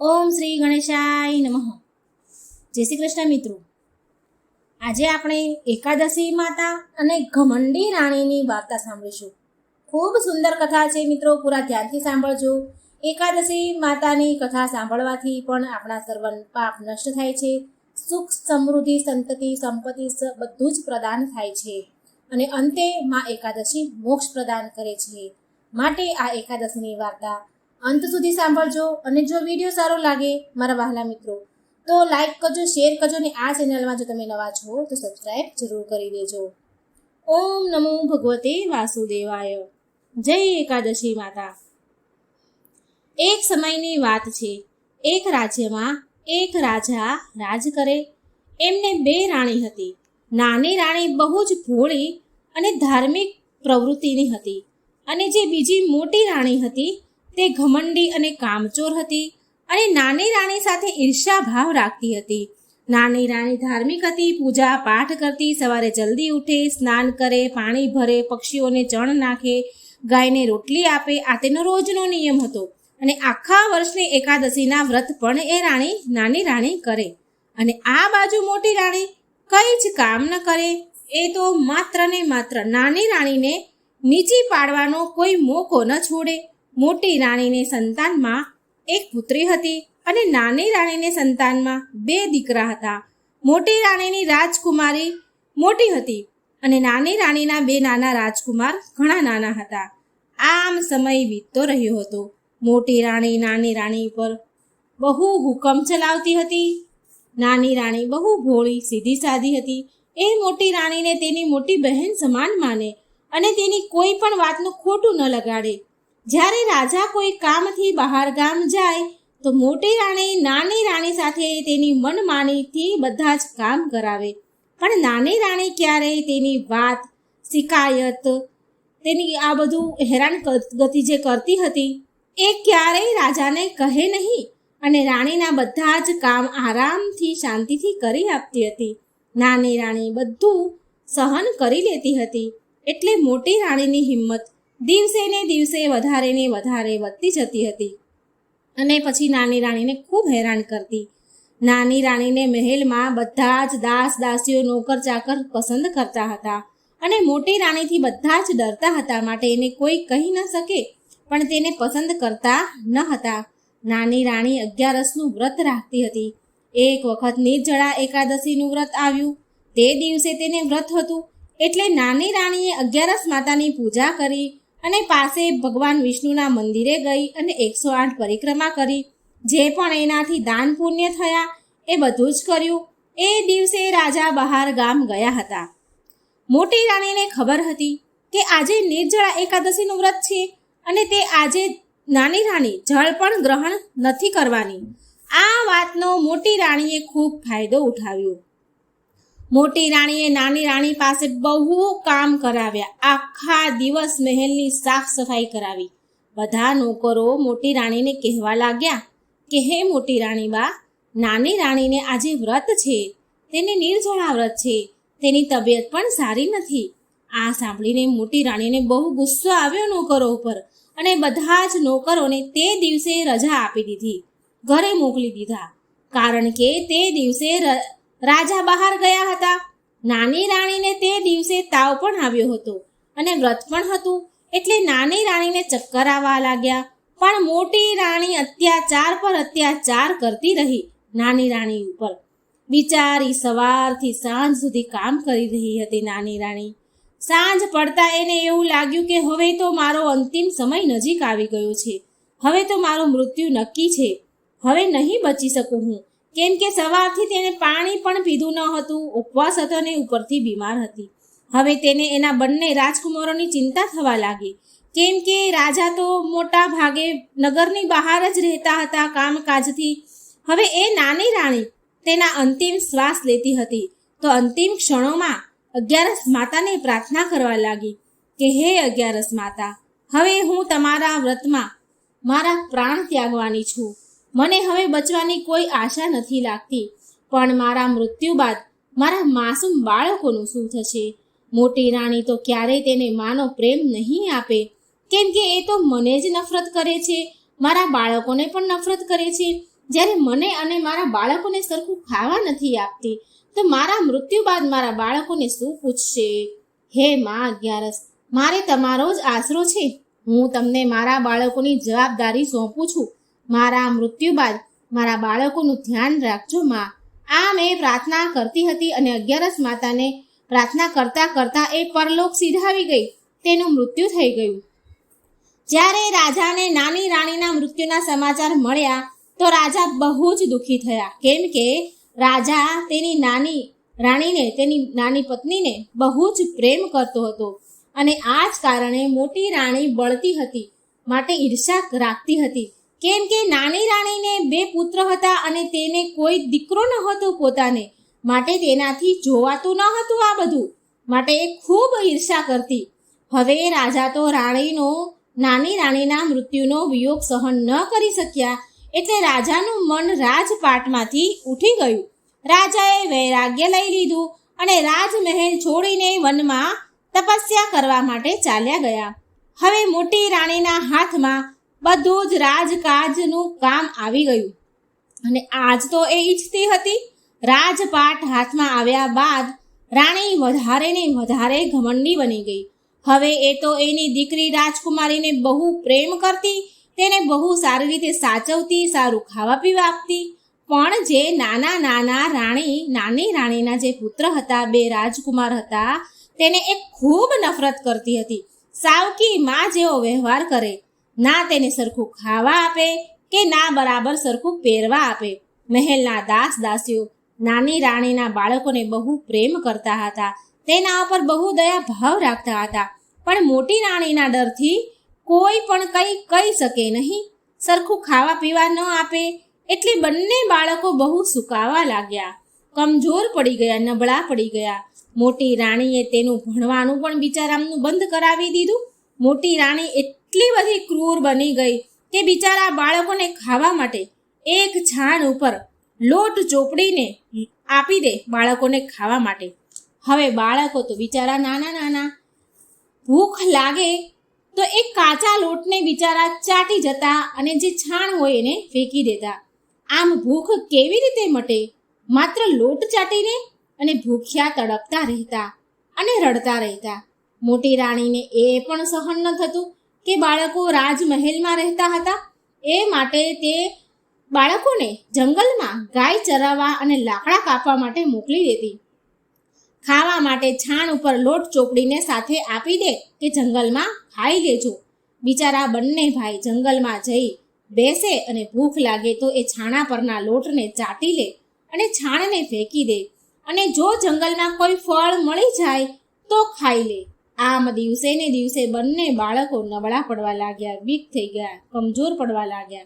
ઓમ શ્રી ગણેશાય નમઃ. જય શ્રી કૃષ્ણ મિત્રો. આજે આપણે એકાદશી માતા અને ઘમંડી રાણીની વાર્તા સાંભળીશું. ખૂબ સુંદર કથા છે મિત્રો, પૂરા ધ્યાનથી સાંભળજો. એકાદશી માતાની કથા સાંભળવાથી પણ આપણા સર્વ પાપ નષ્ટ થાય છે. સુખ, સમૃદ્ધિ, સંતતિ, સંપત્તિ બધું જ પ્રદાન થાય છે. અને અંતે માં એકાદશી મોક્ષ પ્રદાન કરે છે. માટે આ એકાદશીની વાર્તા અંત સુધી સાંભળજો અને જો વીડિયો સારો લાગે મારા વહાલા મિત્રો, તો લાઈક કરજો શેર કરજો અને આ ચેનલમાં જો તમે નવા છો, તો સબસ્ક્રાઈબ જરૂર કરી દેજો. ઓમ નમો ભગવતે વાસુદેવાય. જય એકાદશી માતા. એક સમયની વાત છે, એક રાજ્યમાં એક રાજા રાજ કરે. એમને બે રાણી હતી. નાની રાણી બહુ જ ભોળી અને ધાર્મિક પ્રવૃત્તિની હતી. અને જે બીજી મોટી રાણી હતી તે ઘમંડી અને કામચોર હતી અને નાની રાણી સાથે ઈર્ષાભાવ રાખતી હતી. નાની રાણી ધાર્મિક હતી, પૂજા પાઠ કરતી, સવારે જલ્દી ઉઠે, સ્નાન કરે, પાણી ભરે, પક્ષીઓને ચણ નાખે, ગાયને રોટલી આપે, આ તેનો રોજનો નિયમ હતો. અને આખા વર્ષની એકાદશીના વ્રત પણ એ રાણી, નાની રાણી કરે. અને આ બાજુ મોટી રાણી કંઈ જ કામ ન કરે, એ તો માત્ર ને માત્ર નાની રાણીને નીચી પાડવાનો કોઈ મોકો ન છોડે. મોટી રાણીને સંતાનમાં એક પુત્રી હતી અને નાની રાણીને સંતાનમાં બે દીકરા હતા. મોટી રાણીની રાજકુમારી મોટી હતી અને નાની રાણીના બે નાના રાજકુમાર ઘણા નાના હતા. આમ સમય વીતતો રહ્યો હતો. મોટી રાણી નાની રાણી પર બહુ હુકમ ચલાવતી હતી. નાની રાણી બહુ ભોળી, સીધી સાધી હતી. એ મોટી રાણીને તેની મોટી બહેન સમાન માને અને તેની કોઈ પણ વાતનું ખોટું ન લગાડે. જ્યારે રાજા કોઈ કામથી બહાર ગામ જાય, તો મોટી રાણી નાની રાણી સાથે તેની મનમાનીથી બધા જ કામ કરાવે. પણ નાની રાણી ક્યારેય તેની વાત, શિકાયત, તેની આ બધું હેરાન ગતિ જે કરતી હતી, એ ક્યારેય રાજાને કહે નહીં અને રાણીના બધા જ કામ આરામથી, શાંતિથી કરી આપતી હતી. નાની રાણી બધું સહન કરી લેતી હતી. એટલે મોટી રાણીની હિંમત દિવસે ને દિવસે વધારે ને વધારે વધતી જતી હતી. અને પછી નાની રાણીને ખૂબ હેરાન કરતી. નાની રાણીને મહેલમાં બધા જ દાસ દાસીઓ નોકર ચાકર પસંદ કરતા હતા. અને મોટી રાણીથી બધા જ ડરતા હતા માટે એને કોઈ કહી ન શકે, પણ તેને પસંદ કરતા ન હતા. નાની રાણી અગિયારસનું વ્રત રાખતી હતી. એક વખત નિર્જળા એકાદશીનું વ્રત આવ્યું. તે દિવસે તેને વ્રત હતું. એટલે નાની રાણીએ અગિયારસ માતાની પૂજા કરી. અને પાસે ભગવાન વિષ્ણુના મંદિરે ગઈ અને એકસો આઠ પરિક્રમા કરી. જે પણ એનાથી દાન પુણ્ય થયા એ બધું જ કર્યું. એ દિવસે રાજા બહાર ગામ ગયા હતા. મોટી રાણીને ખબર હતી કે આજે નિર્જળા એકાદશીનું વ્રત છે અને તે આજે નાની રાણી જળ પણ ગ્રહણ નથી કરવાની. આ વાતનો મોટી રાણીએ ખૂબ ફાયદો ઉઠાવ્યો. મોટી રાણીએ નાની રાણી પાસે બહુ કામ કરાવ્યા. આખા દિવસ મહેલની સાફ સફાઈ કરાવી. બધા નોકરો મોટી રાણીને કહેવા લાગ્યા કે, હે મોટી રાણી બા, નાની રાણીને આજે વ્રત છે. તેને નિર્જળા વ્રત છે. તેની તબિયત પણ સારી નથી. આ સાંભળીને મોટી રાણીને બહુ ગુસ્સો આવ્યો નોકરો ઉપર અને બધા જ નોકરોને તે દિવસે રજા આપી દીધી. ઘરે મોકલી દીધા. કારણ કે તે દિવસે રાજા બહાર ગયા હતા. નાની રાણીને તે દિવસે તાવ પણ આવ્યો હતો અને વ્રત પણ હતું. એટલે નાની રાણીને ચક્કર આવવા લાગ્યા. પણ મોટી રાણી અત્યાચાર પર અત્યાચાર કરતી રહી નાની રાણી ઉપર. બિચારી સવારથી સાંજ સુધી કામ કરી રહી હતી નાની રાણી. સાંજ પડતા એને એવું લાગ્યું કે હવે તો મારો અંતિમ સમય નજીક આવી ગયો છે. હવે તો મારું મૃત્યુ નક્કી છે. હવે નહીં બચી શકું હું. કેમ કે સવારથી તેને પાણી પણ પીધું ન હતું. ઉપવાસ હતો અને ઉપરથી બીમાર હતી. હવે તેને એના બંને રાજકુમારોની ચિંતા થવા લાગી. કેમ કે રાજા તો મોટા ભાગે નગરની બહાર જ રહેતા હતા કામકાજથી. હવે એ નાની રાણી તેના અંતિમ શ્વાસ લેતી હતી. તો અંતિમ ક્ષણોમાં અગિયારસ માતાને પ્રાર્થના કરવા લાગી કે, હે અગિયારસ માતા, હવે હું તમારા વ્રતમાં મારા પ્રાણ ત્યાગવાની છું. મને હવે બચવાની કોઈ આશા નથી લાગતી. પણ મારા મૃત્યુ બાદ મારા માસૂમ બાળકોનું શું થશે? મોટી રાણી તો ક્યારેય તેને માનો પ્રેમ નહીં આપે. કેમ કે એ તો મને જ નફરત કરે છે. મારા બાળકોને પણ નફરત કરે છે. જ્યારે મને અને મારા બાળકોને સરખું ખાવા નથી આપતી, તો મારા મૃત્યુ બાદ મારા બાળકોને શું પૂછશે? હે માં અગિયારસ, મારે તમારો જ આશરો છે. હું તમને મારા બાળકોની જવાબદારી સોંપું છું. મારા મૃત્યુ બાદ મારા બાળકોનું ધ્યાન રાખજો, માં. આ મેં પ્રાર્થના કરતી હતી અને અગિયારસ માતાને પ્રાર્થના કરતા કરતા એ પરલોક સીધાવી ગઈ. તેનું મૃત્યુ થઈ ગયું. જ્યારે રાજાને નાની રાણીના મૃત્યુના સમાચાર મળ્યા, તો રાજા બહુ જ દુઃખી થયા. કેમ કે રાજા તેની નાની રાણીને, તેની નાની પત્નીને બહુ જ પ્રેમ કરતો હતો અને આ જ કારણે મોટી રાણી બળતી હતી, માટે ઈર્ષા રાખતી હતી. કેમ કે નાની રાણીને બે પુત્ર હતા અને તેને કોઈ દીકરો ન હતો પોતાને. માટે તેનાથી જોવાતું ન હતું આ બધું. માટે એ ખૂબ ઈર્ષા કરતી. હવે રાજા તો રાણીનો, નાની રાણીના મૃત્યુનો વિયોગ સહન ન કરી શક્યા એટલે રાજાનું મન રાજપાટમાંથી ઉઠી ગયું. રાજાએ વૈરાગ્ય લઈ લીધું અને રાજમહેલ છોડીને વનમાં તપસ્યા કરવા માટે ચાલ્યા ગયા. હવે મોટી રાણીના હાથમાં બધું જ રાજકાજનું કામ આવી ગયું. અને આજ તો એ ઈચ્છતી હતી, રાજપાટ હાથમાં આવ્યા બાદ રાણી વધારે ને વધારે ઘમંડી બની ગઈ. હવે એ તો એની દીકરી રાજકુમારીને બહુ પ્રેમ કરતી, તેને બહુ સારી રીતે સાચવતી, સારું ખાવા પીવા આપતી. પણ જે નાના નાના રાણી, નાની રાણીના જે પુત્ર હતા, બે રાજકુમાર હતા, તેને એ ખૂબ નફરત કરતી હતી. સાવકી માં જેવો વ્યવહાર કરે ના તેને સરખું ખાવા આપે કે ના બરાબર સરખું પહેરવા આપે. મહેલના દાસ દાસીઓ, નાની રાણીના બાળકોને બહુ પ્રેમ કરતા હતા. તેના ઉપર બહુ દયા ભાવ રાખતા હતા. પણ મોટી રાણીના ડરથી કોઈ પણ કંઈ કહી શકે નહીં. સરખું ખાવા પીવા ન આપે એટલે બંને બાળકો બહુ સુકાવા લાગ્યા. કમજોર પડી ગયા, નબળા પડી ગયા. મોટી રાણીએ તેનું ભણવાનું પણ બિચારામનું બંધ કરાવી દીધું. મોટી રાણી એટલી બધી ક્રૂર બની ગઈ કે બિચારા બાળકોને ખાવા માટે એક છાણ ઉપર લોટ ચોપડીને આપી દે બાળકોને ખાવા માટે. હવે બાળકો તો બિચારા નાના નાના. ભૂખ લાગે તો એ કાચા લોટને બિચારા ચાટી જતા અને જે છાણ હોય એને ફેંકી દેતા. આમ ભૂખ કેવી રીતે મટે? માત્ર લોટ ચાટીને અને ભૂખ્યા તડપતા રહેતા અને રડતા રહેતા. મોટી રાણીને એ પણ સહન ન થતું. કે બાળકો રાજમહેલમાં રહેતા હતા? એ માટે તે બાળકોને જંગલમાં ગાય ચરાવવા અને લાકડા કાપવા માટે મોકલી દેતી. ખાવા માટે છાણ ઉપર લોટ ચોપડીને સાથે આપી દે કે જંગલમાં ખાઈ લેજો બિચારા બંને ભાઈ જંગલમાં જઈ બેસે અને ભૂખ લાગે તો એ છાણા પરના લોટને ચાટી લે અને છાણને ફેંકી દે. અને જો જંગલમાં કોઈ ફળ મળી જાય તો ખાઈ લે. આમ દિવસે ને દિવસે બંને બાળકો નબળા પડવા લાગ્યા વીક થઈ ગયા, કમજોર પડવા લાગ્યા.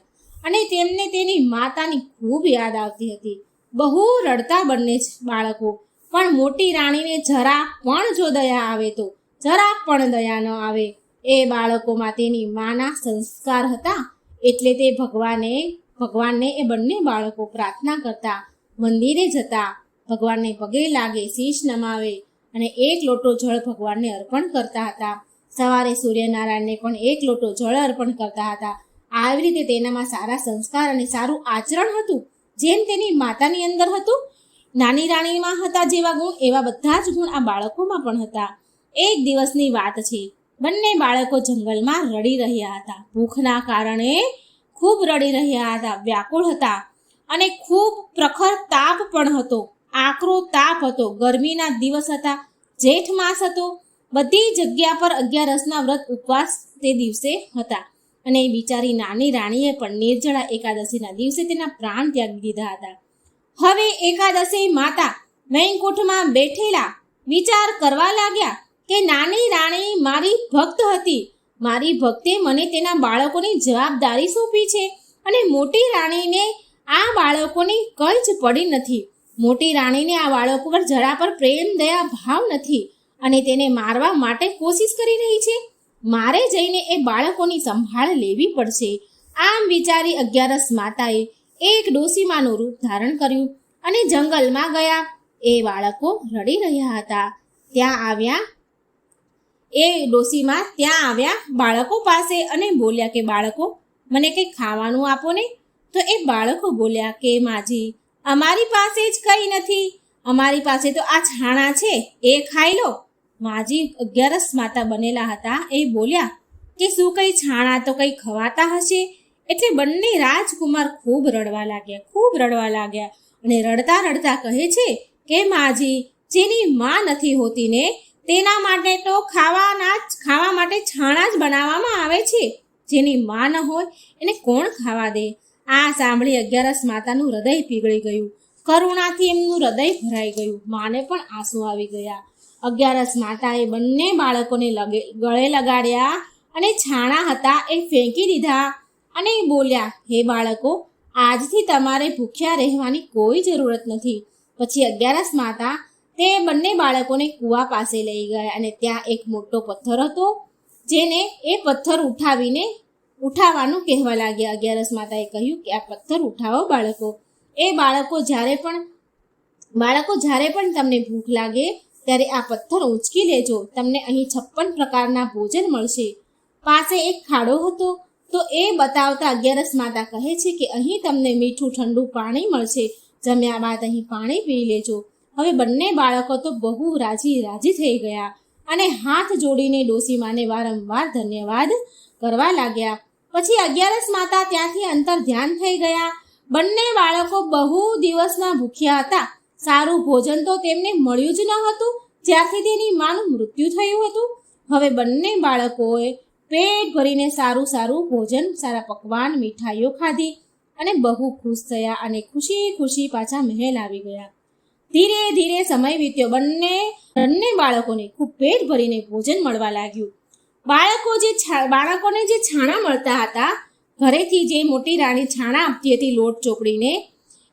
અને તેમને તેની માતાની ખૂબ યાદ આવતી હતી. બહુ રડતા બંને બાળકો. પણ મોટી રાણીને જરા પણ જો દયા આવે તો, જરા પણ દયા ન આવે. એ બાળકોમાં તેની માના સંસ્કાર હતા. એટલે તે ભગવાને, ભગવાનને એ બંને બાળકો પ્રાર્થના કરતા મંદિરે જતા. ભગવાનને પગે લાગે શીશ નમાવે. અને એક લોટો જળ ભગવાનને અર્પણ કરતા હતા. સવારે સૂર્યનારાયણને પણ એક લોટો જળ અર્પણ કરતા હતા. આવી રીતે તેનામાં સારા સંસ્કાર અને સારું આચરણ હતું. જેમ તેની માતાની અંદર હતું, નાની રાણીમાં હતા જેવા ગુણ, એવા બધા જ ગુણ આ બાળકોમાં પણ હતા. એક દિવસની વાત છે, બંને બાળકો જંગલમાં રડી રહ્યા હતા. ભૂખના કારણે ખૂબ રડી રહ્યા હતા, વ્યાકુળ હતા અને ખૂબ પ્રખર તાપ પણ હતો. આકરો તાપ હતો. ગરમીના દિવસ હતા. જેઠ માસ હતો. બધી જગ્યા પર અગિયારસના વ્રત ઉપવાસ તે દિવસે હતા. અને બિચારી નાની રાણીએ પણ નિર્જળા એકાદશીના દિવસે તેના પ્રાણ ત્યાગી દીધા હતા. હવે એકાદશી માતા વૈકુંઠમાં બેઠેલા વિચાર કરવા લાગ્યા કે નાની રાણી મારી ભક્ત હતી. મારી ભક્તે મને તેના બાળકોની જવાબદારી સોંપી છે અને મોટી રાણીને આ બાળકોની કંઈ જ પડી નથી. મોટી રાણીને આ બાળકો પર જરા પર પ્રેમ, દયા, ભાવ નથી અને તેને મારવા માટે કોશિશ કરી રહી છે. મારે જઈને એ બાળકોની સંભાળ લેવી પડશે. આમ વિચારી અગિયારસ માતાએ એક ડોસીમાનું રૂપ ધારણ કર્યું અને જંગલમાં ગયા. એ બાળકો રડી રહ્યા હતા. ત્યાં આવ્યા. એ ડોસીમાં ત્યાં આવ્યા બાળકો પાસે અને બોલ્યા કે, બાળકો, મને કંઈક ખાવાનું આપો ને? તો એ બાળકો બોલ્યા કે, માજી અમારી પાસે જ કંઈ નથી. અમારી પાસે તો આ છાણા છે. એ ખાઈ લો. માજી અગિયારસ માતા બનેલા હતા. એ બોલ્યા, કે શું કંઈ છાણા તો કંઈ ખવાતા હશે? એટલે બંને રાજકુમાર ખૂબ રડવા લાગ્યા, ખૂબ રડવા લાગ્યા અને રડતા રડતા કહે છે કે, માજી, જેની માં નથી હોતી ને, તેના માટે તો ખાવાના જ, ખાવા માટે છાણા જ બનાવવામાં આવે છે. જેની માં ન હોય, એને કોણ ખાવા દે? આ સાંભળી અગિયારસ માતાનું હૃદય પીગળી ગયું. કરુણાથી એમનું હૃદય ભરાઈ ગયું. માને પણ આંસુ આવી ગયા. અગિયારસ માતાએ બંને બાળકોને લગે, ગળે લગાડ્યા અને છાણા હતા એ ફેંકી દીધા અને બોલ્યા, હે બાળકો, આજથી તમારે ભૂખ્યા રહેવાની કોઈ જરૂરત નથી. પછી અગિયારસ માતા તે બંને બાળકોને કૂવા પાસે લઈ ગયા અને ત્યાં એક મોટો પથ્થર હતો, જેને એ પથ્થર ઉઠાવીને ઉઠાવવાનું કહેવા લાગ્યા. અગિયારસ માતાએ કહ્યું કે આ પથ્થર ઉઠાવો બાળકો. એ બાળકો જ્યારે પણ, બાળકો જ્યારે પણ તમને ભૂખ લાગે, ત્યારે આ પથ્થર ઉંચકી લેજો. તમને અહીં છપ્પન પ્રકારના ભોજન મળશે. પાસે એક ખાડો હતો. તો એ બતાવતા અગિયારસ માતા કહે છે કે અહીં તમને મીઠું ઠંડુ પાણી મળશે. જમ્યા બાદ અહીં પાણી પી લેજો. હવે બંને બાળકો તો બહુ રાજી રાજી થઈ ગયા અને હાથ જોડીને ડોસીમાને વારંવાર ધન્યવાદ કરવા લાગ્યા. પછી અગિયારસ માતા ત્યાંથી અંતર ધ્યાન થઈ ગયા. બંને બાળકો બહુ દિવસના ભૂખ્યા હતા. સારું ભોજન તો તેમને મળ્યું જ ન હતું. જ્યાંથી તેની માનું મૃત્યુ થયું હતું. હવે બંને બાળકોએ પેટ ભરીને સારું સારું ભોજન, સારા પકવાન, મીઠાઈઓ ખાધી અને બહુ ખુશ થયા અને ખુશી ખુશી પાછા મહેલ આવી ગયા. ધીરે ધીરે સમય વીત્યો. બંને બંને બાળકોને ખૂબ પેટ ભરીને ભોજન મળવા લાગ્યું. બાળકો જે બાળકોને જે છાણા મળતા હતા, ઘરેથી જે મોટી રાણી છાણા આપતી હતી લોટ ચોપડીને,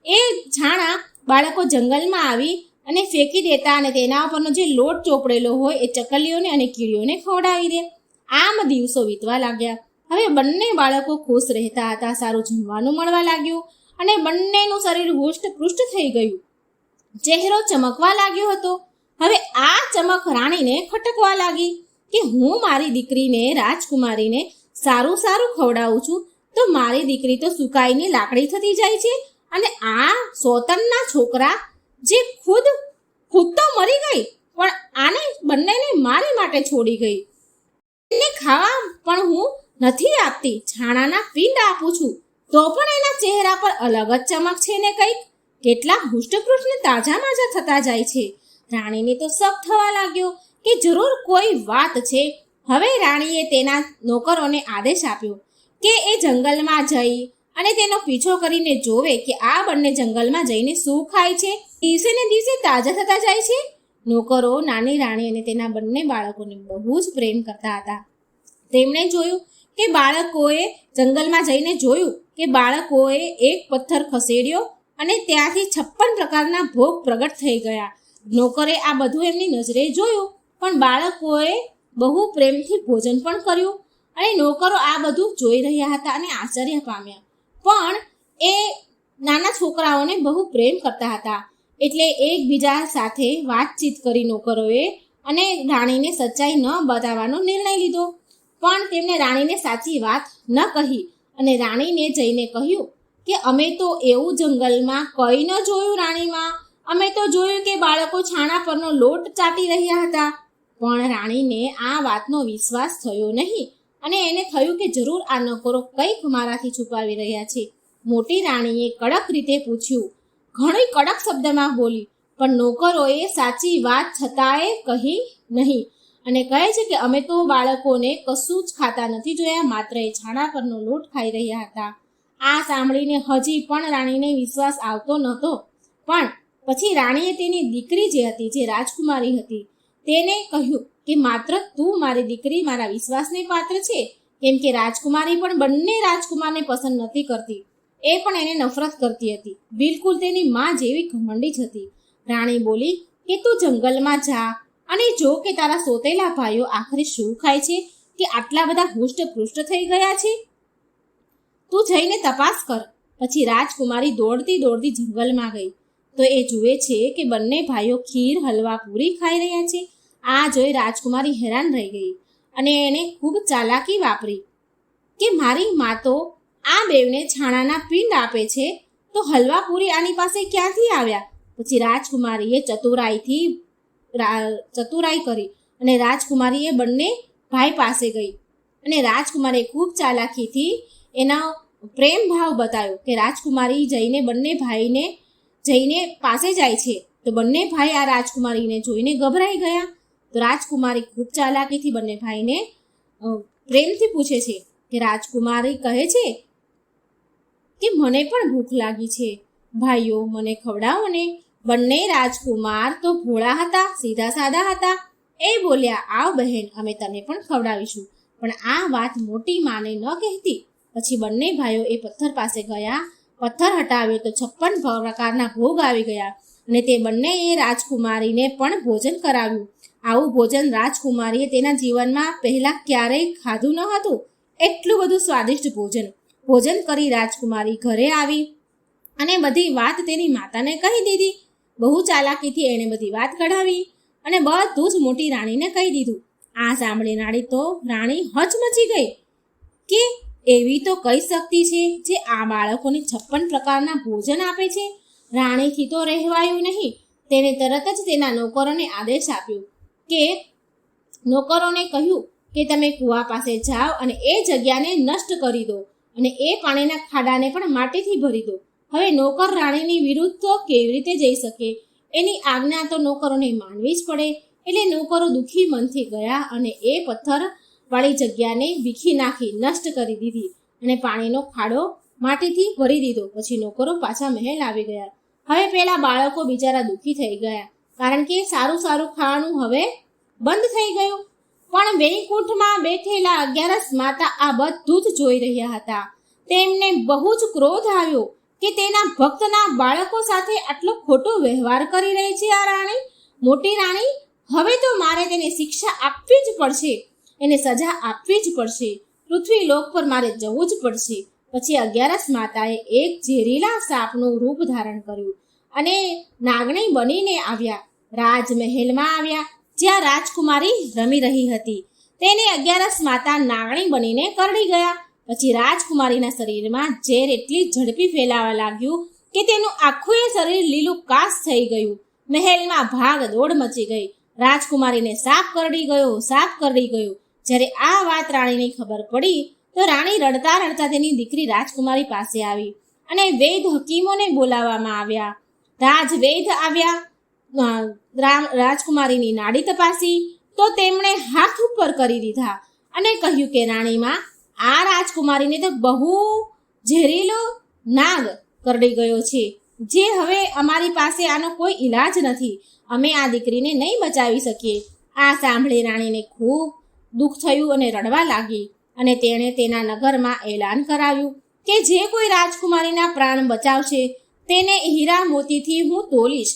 એ છાણા બાળકો જંગલમાં આવી અને ફેંકી દેતા અને તેના ઉપરનો જે લોટ ચોપડેલો હોય એ ચકલીઓને અને કીડીઓને ખવડાવી દે. આમ દિવસો વીતવા લાગ્યા. હવે બંને બાળકો ખુશ રહેતા હતા, સારું જમવાનું મળવા લાગ્યું અને બંનેનું શરીર હુષ્ટ પૃષ્ઠ થઈ ગયું. ચહેરો ચમકવા લાગ્યો હતો. હવે આ ચમક રાણીને ખટકવા લાગી. કે હું મારી દીકરીને, રાજકુમારીને સારું સારું ખવડાવું છું, તો મારી દીકરી તો સુકાઈને લાકડી થતી જાય છે અને આ સોતનના છોકરા જે ખુદ ખુદ તો મરી ગઈ, પણ આને બંનેને મારી માટે છોડી ગઈ. એને ખાવા પણ હું નથી આપતી, છાણાના પિંડ આપું છું. તો પણ એના ચહેરા પર અલગ જ ચમક છે ને કંઈક. કેટલા હૃષ્ટપૃષ્ઠને તાજા માજા થતા જાય છે. રાણીને તો શક થવા લાગ્યો. કે જરૂર કોઈ વાત છે? હવે રાણીએ તેના નોકરોને આદેશ આપ્યો કે એ જંગલમાં જઈ અને તેનો પીછો કરીને જોવે કે આ બંને જંગલમાં જઈને શું ખાય છે? દિવસે ને દિવસે તાજા થતા જાય છે? નોકરો, નાની રાણી અને તેના બંને બાળકોને બહુ જ પ્રેમ કરતા હતા. તેમણે જોયું કે બાળકોએ જંગલમાં જઈને જોયું કે બાળકોએ એક પથ્થર ખસેડ્યો અને ત્યાંથી છપ્પન પ્રકારના ભોગ પ્રગટ થઈ ગયા. નોકરે આ બધું એમની નજરે જોયું. પણ બાળકોએ બહુ પ્રેમથી ભોજન પણ કર્યું અને નોકરો આ બધું જોઈ રહ્યા હતા અને આશ્ચર્ય પામ્યા. પણ એ નાના છોકરાઓને બહુ પ્રેમ કરતા હતા. એટલે એકબીજા સાથે વાતચીત કરી નોકરોએ અને રાણીને સચ્ચાઈ ન બતાવવાનો નિર્ણય લીધો. પણ તેમણે રાણીને સાચી વાત ન કહી અને રાણીને જઈને કહ્યું કે, અમે તો એવું જંગલમાં કંઈ ન જોયું રાણીમાં. અમે તો જોયું કે બાળકો છાણા પરનો લોટ ચાટી રહ્યા હતા. પણ રાણીને આ વાતનો વિશ્વાસ થયો નહીં અને એને થયું કે જરૂર આ નોકરો કંઈક મારાથી છુપાવી રહ્યા છે. મોટી રાણીએ કડક રીતે પૂછ્યું, ઘણી કડક શબ્દમાં બોલી, પણ નોકરોએ સાચી વાત છતાંય કહી નહીં અને કહે છે કે અમે તો બાળકોને કશું જ ખાતા નથી જોયા, માત્ર એ છાણા પરનો લોટ ખાઈ રહ્યા હતા. આ સાંભળીને હજી પણ રાણીને વિશ્વાસ આવતો નહોતો. પણ પછી રાણીએ તેની દીકરી જે હતી, જે રાજકુમારી હતી તેને કહ્યું કે માત્ર તું મારી દીકરી, મારા વિશ્વાસને પાત્ર છે. કેમ કે રાજકુમારી પણ બંને રાજકુમારને પસંદ નથી કરતી. એ પણ એને નફરત કરતી હતી. બિલકુલ તેની માં જેવી ઘમંડી જ હતી. રાણી બોલી કે તું જંગલમાં જા અને જો કે તારા સોતેલા ભાઈઓ આખરે શું ખાય છે કે આટલા બધા હુષ્ટ પૃષ્ઠ થઈ ગયા છે? તું જઈને તપાસ કર. પછી રાજકુમારી દોડતી દોડતી જંગલમાં ગઈ. તો એ જુએ છે કે બંને ભાઈઓ ખીર, હલવા પૂરી ખાઈ રહ્યા છે. આ જોઈ રાજકુમારી હેરાન રહી ગઈ અને એને ખૂબ ચાલાકી વાપરી કે મારી મા તો આ બેવને છાણાના પિંડ આપે છે તો હલવા પૂરી આની પાસે ક્યાંથી આવ્યા? પછી રાજકુમારીએ ચતુરાઈથી ચતુરાઈ કરી અને રાજકુમારીએ બંને ભાઈ પાસે ગઈ અને રાજકુમારીએ ખૂબ ચાલાકીથી એના પ્રેમ ભાવ બતાવ્યો કે રાજકુમારી જઈને બંને ભાઈને જઈને પાસે જાય છે. તો બંને ભાઈ આ રાજકુમારીને જોઈને ગભરાઈ ગયા રાજકુમારી ખૂબ ચાલાકીથી બંને ભાઈને પ્રેમથી પૂછે છે કે રાજકુમારી કહે છે કે મને પણ ભૂખ લાગી છે. ભાઈઓ, મને ખવડાવો ને. બંને રાજકુમાર તો ભોળા હતા, સીધા સાદા હતા. એ બોલ્યા, આવ બહેન, અમે તને પણ ખવડાવીશું. પણ આ વાત મોટી માને ન કહેતી. પછી બંને ભાઈઓ એ પથ્થર પાસે ગયા. પથ્થર હટાવ્યો તો છપ્પન પ્રકારના ભોગ આવી ગયા અને તે બંનેએ રાજકુમારીને પણ ભોજન કરાવ્યું. આવું ભોજન રાજકુમારીએ તેના જીવનમાં પહેલાં ક્યારેય ખાધું ન હતું. એટલું બધું સ્વાદિષ્ટ ભોજન. ભોજન કરી રાજકુમારી ઘરે આવી અને બધી વાત તેની માતાને કહી દીધી. બહુ ચાલાકીથી એણે બધી વાત કઢાવી અને બધું જ મોટી રાણીને કહી દીધું. આ સાંભળી રાણી તો રાણી હચમચી ગઈ કે એવી તો કઈ શક્તિ છે જે આ બાળકોને છપ્પન પ્રકારના ભોજન આપે છે. રાણીથી તો રહેવાયું નહીં. તેણે તરત જ તેના નોકરોને આદેશ આપ્યો. કે નોકરોને કહ્યું કે તમે કૂવા પાસે જાઓ અને એ જગ્યાને નષ્ટ કરી દો અને એ પાણીના ખાડાને પણ માટીથી ભરી દો. હવે નોકર રાણીની વિરુદ્ધ તો કેવી રીતે જઈ શકે? એની આજ્ઞા તો નોકરોને માનવી જ પડે. એટલે નોકરો દુઃખી મનથી ગયા અને એ પથ્થર વાળી જગ્યાને વીખી નાખી નષ્ટ કરી દીધી અને પાણીનો ખાડો માટીથી ભરી દીધો. પછી નોકરો પાછા મહેલ આવી ગયા. હવે પેલા બાળકો બિચારા દુઃખી થઈ ગયા. કારણ કે સારું સારું ખાવાનું હવે બંધ થઈ ગયું. પણ વૈકુંઠમાં બેઠેલા અગિયારસ માતા આ બધું જ જોઈ રહ્યા હતા. તેમને બહુ જ ક્રોધ આવ્યો કે તેના ભક્તના બાળકો સાથે આટલો ખોટો વ્યવહાર કરી રહી છે આ રાણી. મોટી રાણી, હવે તો મારે તેને શિક્ષા આપવી જ પડશે. એને સજા આપવી જ પડશે. પૃથ્વી લોક પર મારે જવું જ પડશે. પછી અગિયારસ માતાએ એક ઝેરીલા સાપનું રૂપ ધારણ કર્યું. અને નાગણી બનીને આવ્યા. રાજમહેલમાં આવ્યા, જ્યાં રાજકુમારી રમી રહી હતી. તેને અગિયારસ માતા નાગણી બનીને કરડી ગયા. પછી રાજકુમારીના શરીરમાં ઝેર એટલી ઝડપી ફેલાવા લાગ્યું કે તેનું આખું એ શરીર લીલું કાસ થઈ ગયું. મહેલમાં ભાગ દોડ મચી ગઈ. રાજકુમારીને સાપ કરડી ગયો, સાપ કરડી ગયો. જ્યારે આ વાત રાણીને ખબર પડી, તો રાણી રડતા રડતા તેની દીકરી રાજકુમારી પાસે આવી અને વેદ હકીમોને બોલાવવામાં આવ્યા. રાજ વેદ આવ્યા રામ- રાજકુમારીની નાડી તપાસી તો તેમણે હાથ ઉપર કરી દીધા અને કહ્યું કે, રાણીમાં, આ રાજકુમારીને તો બહુ ઝેરીલો નાગ કરડી ગયો છે. જે હવે અમારી પાસે આનો કોઈ ઈલાજ નથી. અમે આ દીકરીને નહીં બચાવી શકીએ. આ સાંભળી રાણીને ખૂબ દુઃખ થયું અને રડવા લાગી અને તેણે તેના નગરમાં એલાન કરાવ્યું કે, જે કોઈ રાજકુમારીના પ્રાણ બચાવશે તેને હીરા મોતીથી હું તોલીશ.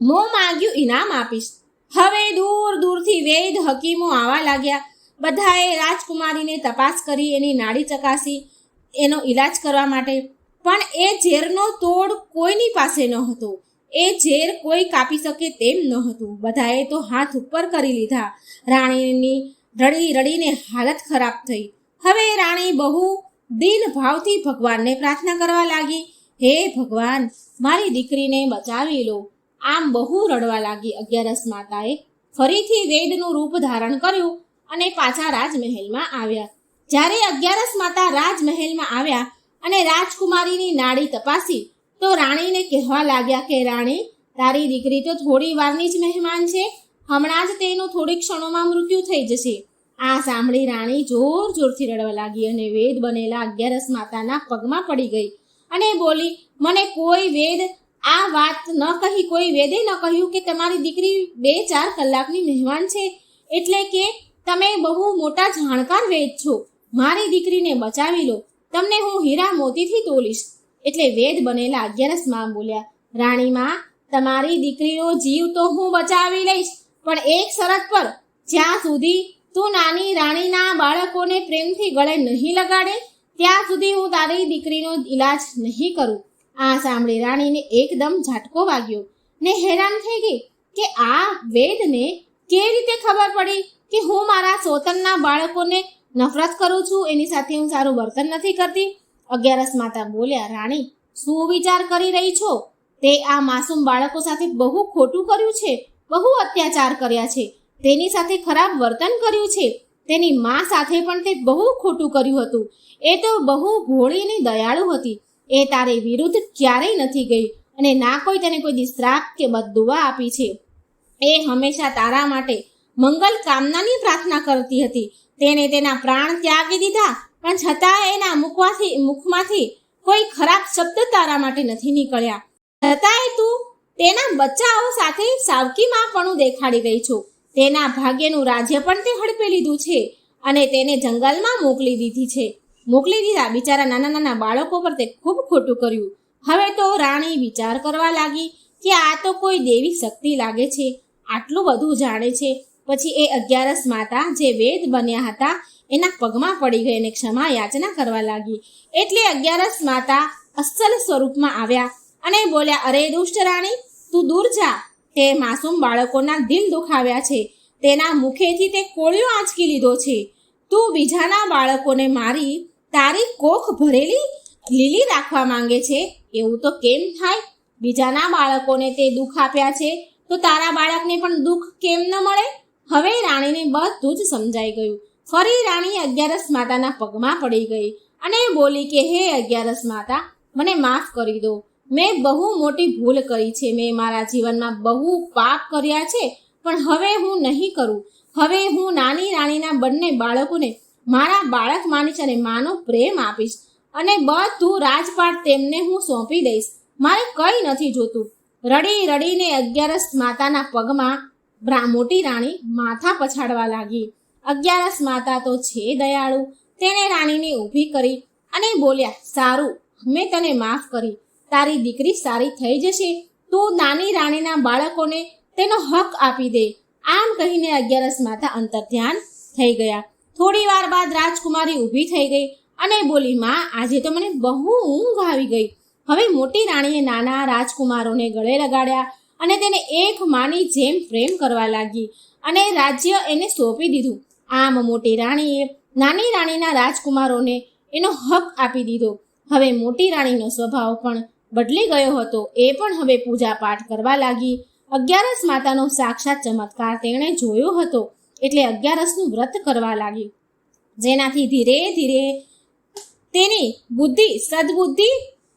મોં માંગ્યું ઇનામ આપીશ. હવે દૂર દૂરથી વૈદ હકીમો આવવા લાગ્યા. બધાએ રાજકુમારીને તપાસ કરી, એની નાડી ચકાસી, એનો ઈલાજ કરવા માટે. પણ એ ઝેરનો તોડ કોઈની પાસે ન હતો એ ઝેર કોઈ કાપી શકે તેમ ન હતું બધાએ તો હાથ ઉપર કરી લીધા. રાણીની રડી રડીને હાલત ખરાબ થઈ. હવે રાણી બહુ દિન ભાવથી ભગવાનને પ્રાર્થના કરવા લાગી. હે ભગવાન, મારી દીકરીને બચાવી લો. આમ બહુ રડવા લાગી અગિયારસ માતાએ. ફરીથી વેદનું રૂપ ધારણ કર્યું અને પાછા રાજમહેલમાં આવ્યા. જ્યારે અગિયારસ માતા રાજમહેલમાં આવ્યા અને રાજકુમારીની નાડી તપાસી, તો રાણીને કહેવા લાગ્યા કે, રાણી, તારી દીકરી તો થોડી વારની જ મહેમાન છે. હમણાં જ તેનું થોડી ક્ષણોમાં મૃત્યુ થઈ જશે. આ સાંભળી રાણી જોર જોરથી રડવા લાગી અને વેદ બનેલા અગિયારસ માતાના પગમાં પડી ગઈ. અને બોલી, મને કોઈ વેદ, આ વાત ન કહી, કોઈ વેદે ન કહ્યું કે તમારી દીકરી બે ચાર કલાકની મહેમાન છે. એટલે કે તમે બહુ મોટા જાણકાર વેદ છો. મારી દીકરીને બચાવી લો. તમને હું હીરા મોતીથી તોલીશ. એટલે વેદ બનેલા અગિયારસમાં બોલ્યા, રાણીમાં, તમારી દીકરીનો જીવ તો હું બચાવી લઈશ, પણ એક શરત પર, જ્યાં સુધી તું નાની રાણીના બાળકોને પ્રેમથી ગળે નહીં લગાડે ત્યાં સુધી હું તારી દીકરીનો ઈલાજ નહીં કરું. આ સાંભળી રાણીને એકદમ ઝાટકો વાગ્યો ને હેરાન થઈ ગઈ કે આ વેદને કેવી રીતે ખબર પડી કે હું મારા સોતનના બાળકોને નફરત કરું છું? એની સાથે હું સારું વર્તન નથી કરતી? અગિયારસ માતા બોલ્યા, રાણી, શું વિચાર કરી રહી છો? તે આ માસૂમ બાળકો સાથે બહુ ખોટું કર્યું છે, બહુ અત્યાચાર કર્યા છે. તેની સાથે ખરાબ વર્તન કર્યું છે. તેની મા સાથે પણ તે બહુ ખોટું કર્યું હતું. એ તો બહુ ભોળી અને દયાળુ હતી. એ તારી વિરુદ્ધ ક્યારેય નથી ગઈ અને ના કોઈ તેને કોઈ દી શ્રાપ કે બદદુઆ આપી છે. એ હંમેશા તારા માટે મંગલ કામનાની પ્રાર્થના કરતી હતી. તેણે તેના પ્રાણ ત્યાગી દીધા, પણ છતાં એના મુખમાંથી મુખમાંથી કોઈ ખરાબ શબ્દ તારા માટે નથી નીકળ્યા. છતાંય તું તેના બચ્ચાઓ સાથે સાવકીમાં દેખાડી ગઈ છો. તેના ભાગ્યનું રાજ્ય પણ તે હડપી લીધું છે અને તેને જંગલમાં મોકલી દીધી છે. મોકલી દીધા બિચારા નાના નાના બાળકો પર તે ખૂબ ખોટું કર્યું. હવે તો રાણી વિચાર કરવા લાગી કે આ તો કોઈ દેવી શક્તિ લાગે છે. આટલું બધું જાણે છે. પછી એ અગિયારસ માતા જે વેદ બન્યા હતા, એના પગમાં પડી ગઈ અને ક્ષમા યાચના કરવા લાગી. એટલે અગિયારસ માતા અસલ સ્વરૂપમાં આવ્યા અને બોલ્યા, અરે દુષ્ટ રાણી, તું દૂર જા. તે માસૂમ બાળકોના દિલ દુખાવ્યા છે. તેના મુખેથી તે કોળિયો આંચકી લીધો છે. તું બીજાના બાળકોને મારી તારી કોખ ભરેલી લીલી રાખવા માંગે છે. એવું તો કેમ થાય? બીજાના બાળકોને તે દુઃખ આપ્યા છે. તો તારા બાળકને પણ દુઃખ કેમ ન મળે? હવે રાણીને બધું જ સમજાઈ ગયું. ફરી રાણી અગિયારસ માતાના પગમાં પડી ગઈ અને બોલી કે, હે અગિયારસ માતા, મને માફ કરી દો. મેં બહુ મોટી ભૂલ કરી છે. મેં મારા જીવનમાં બહુ પાપ કર્યા છે. પણ હવે હું નહીં કરું. હવે હું નાની રાણીના બંને બાળકોને, મારા બાળક માનીશ અને માનો પ્રેમ આપીશ અને બધું રાજપાટ તેમને હું સોંપી દઈશ. મારે કંઈ નથી જોતું. રડી રડીને અગિયારસ માતાના પગમાં મોટી રાણી માથા પછાડવા લાગી. અગિયારસ માતા તો છે દયાળુ. તેણે રાણીને ઊભી કરી અને બોલ્યા, સારું, મેં તને માફ કરી. તારી દીકરી સારી થઈ જશે. તું નાની રાણીના બાળકોને તેનો હક આપી દે. આમ કહીને અગિયારસ માતા અંતર્ધ્યાન થઈ ગયા. થોડી વાર બાદ રાજકુમારી ઊભી થઈ ગઈ અને બોલી, માં, આજે તો મને બહુ ઊંઘ આવી ગઈ. હવે મોટી રાણીએ નાના રાજકુમારોને ગળે લગાડ્યા અને તેને એક માની જેમ પ્રેમ કરવા લાગી અને રાજ્ય એને સોંપી દીધું. આમ મોટી રાણીએ નાની રાણીના રાજકુમારોને એનો હક આપી દીધો. હવે મોટી રાણીનો સ્વભાવ પણ બદલી ગયો હતો. એ પણ હવે પૂજા પાઠ કરવા લાગી. અગિયારસ માતાનો સાક્ષાત ચમત્કાર તેણે જોયો હતો. એટલે અગિયારસનું વ્રત કરવા લાગી. જેનાથી ધીરે ધીરે તેની બુદ્ધિ સદબુદ્ધિ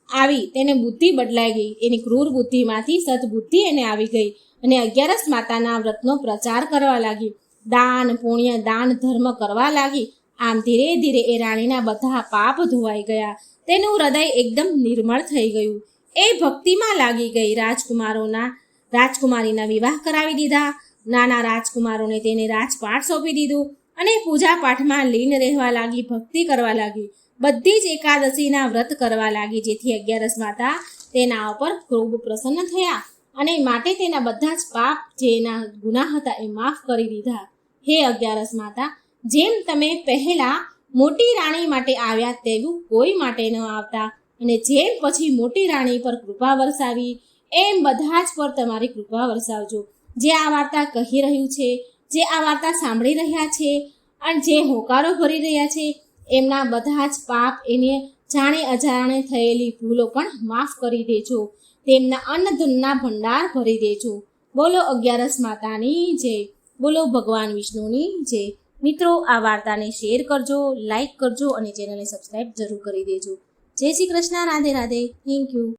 આવી, તેને બુદ્ધિ બદલાઈ ગઈ. એની ક્રૂર બુદ્ધિમાંથી સદબુદ્ધિ એને આવી ગઈ અને અગિયારસ માતાના વ્રતનો પ્રચાર કરવા લાગી. દાન, પુણ્ય, દાન, ધર્મ કરવા લાગી. આમ ધીરે ધીરે એ રાણીના બધા પાપ ધોવાઈ ગયા. તેનું હૃદય એકદમ નિર્મળ થઈ ગયું. એ ભક્તિમાં લાગી ગઈ રાજકુમારોના, રાજકુમારીના વિવાહ કરાવી દીધા. નાના રાજકુમારોને તેને રાજપાઠ સોંપી દીધું અને પૂજા પાઠમાં લીન રહેવા લાગી, ભક્તિ કરવા લાગી. બધી જ એકાદશીના વ્રત કરવા લાગી, જેથી અગિયારસ માતા તેના ઉપર ખૂબ પ્રસન્ન થયા અને માટે તેના બધા જ પાપ જે એના ગુનાહ હતા એ માફ કરી દીધા. હે અગિયારસ માતા, જેમ તમે પહેલા મોટી રાણી માટે આવ્યા તેવું કોઈ માટે ન આવતા. અને જેમ પછી મોટી રાણી પર કૃપા વરસાવી, એમ બધા જ પર તમારી કૃપા વરસાવજો. જે આ વાર્તા કહી રહ્યું છે, જે આ વાર્તા સાંભળી રહ્યા છે, અને જે હોકારો ભરી રહ્યા છે, એમના બધા જ પાપ એને જાણે અજાણે થયેલી ભૂલો પણ માફ કરી દેજો. તેમના અન્નધનના ભંડાર ભરી દેજો. બોલો અગિયારસ માતાની જય. બોલો ભગવાન વિષ્ણુની જય. મિત્રો, આ વાર્તાને શેર કરજો, લાઈક કરજો અને ચેનલને સબસ્ક્રાઈબ જરૂર કરી દેજો. જય શ્રી કૃષ્ણ, રાધે રાધે. Thank you.